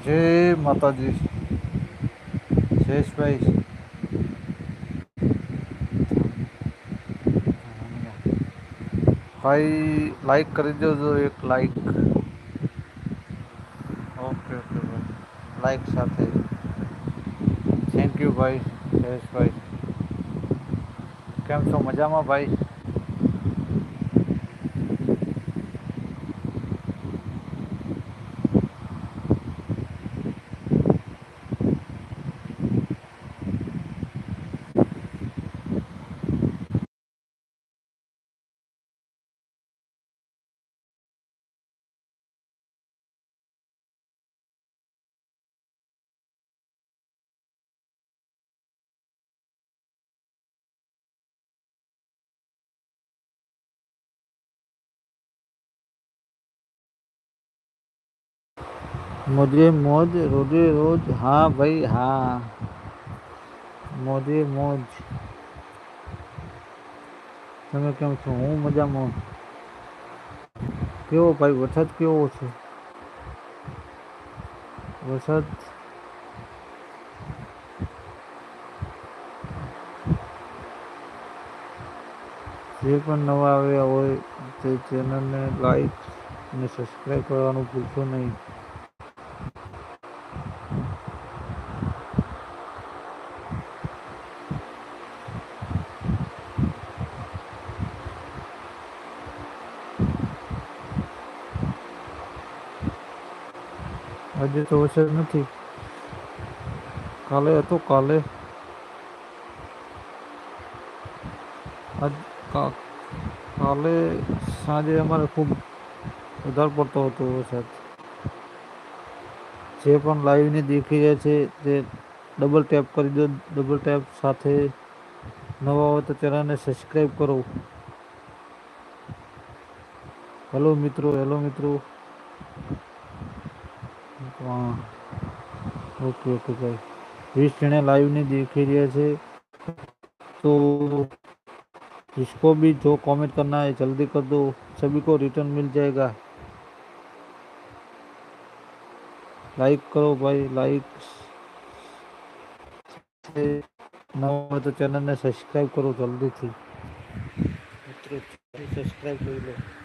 જય માતાજી જયેશભાઈ ભાઈ લાઈક કરી દેજો એક લાઈક ઓકે ઓકે ભાઈ લાઈક સાથે થેન્ક યુ ભાઈ જયેશભાઈ કેમ છો મજામાં ભાઈ મોજે મોજ રોજે રોજ હા ભાઈ હા મોજે મોજ તમે કેમ છો હું મજામાં કેવો ભાઈ વરસાદ કેવો છે વરસાદ જે પણ નવા આવ્યા હોય તે ચેનલને લાઈક અને સબસ્ક્રાઈબ કરવાનું ભૂલશો નહીં. આજે તો વરસાદ નથી. કાલે હતો કાલે. કાલે સાંજે અમારે ખૂબ વધારે પડતો હતો વરસાદ. જે પણ લાઈવને દેખી રહ્યા છે તે ડબલ ટેપ કરી દો ડબલ ટેપ સાથે નવા હોય તો ચેનલને સબસ્ક્રાઈબ કરો. હેલો મિત્રો હેલો મિત્રો. ओके ओके बीस जने लाइव नहीं देख ही रहे थे तो जिसको भी जो कमेंट करना है जल्दी कर दो सभी को रिटर्न मिल जाएगा लाइक करो भाई लाइक न तो चैनल ने सब्सक्राइब करो जल्दी थी सब्सक्राइब कर लो